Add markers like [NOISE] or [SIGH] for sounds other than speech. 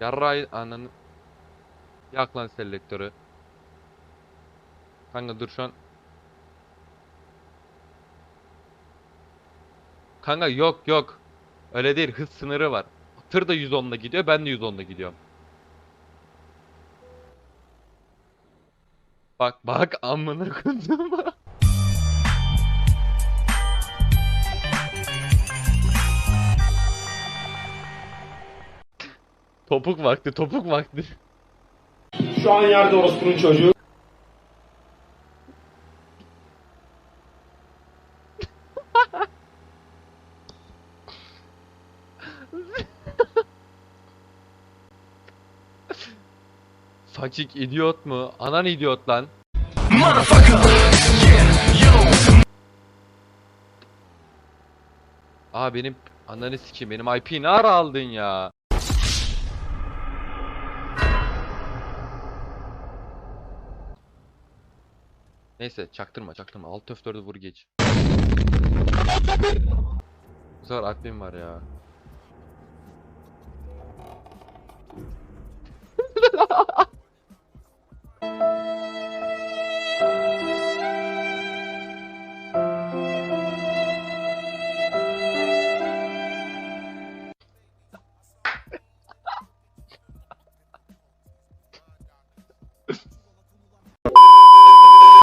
Yarray ananı. Yak lan selektörü. Kanka dur şu an. Kanka yok yok. Öyle değil hız sınırı var. Tır da 110'la gidiyor ben de 110'la gidiyorum. Bak bak amına koydum. [LAUGHS] Topuk vakti topuk vakti. Şu an yerde orospunun çocuğu. Fakik idiot mu? Anan idiot lan. Aa benim ananı sikeyim benim IP ne ara aldın ya? Neyse çaktırma çaktırma. Alt öf vur geç. Bu sefer admin var ya. [LAUGHS]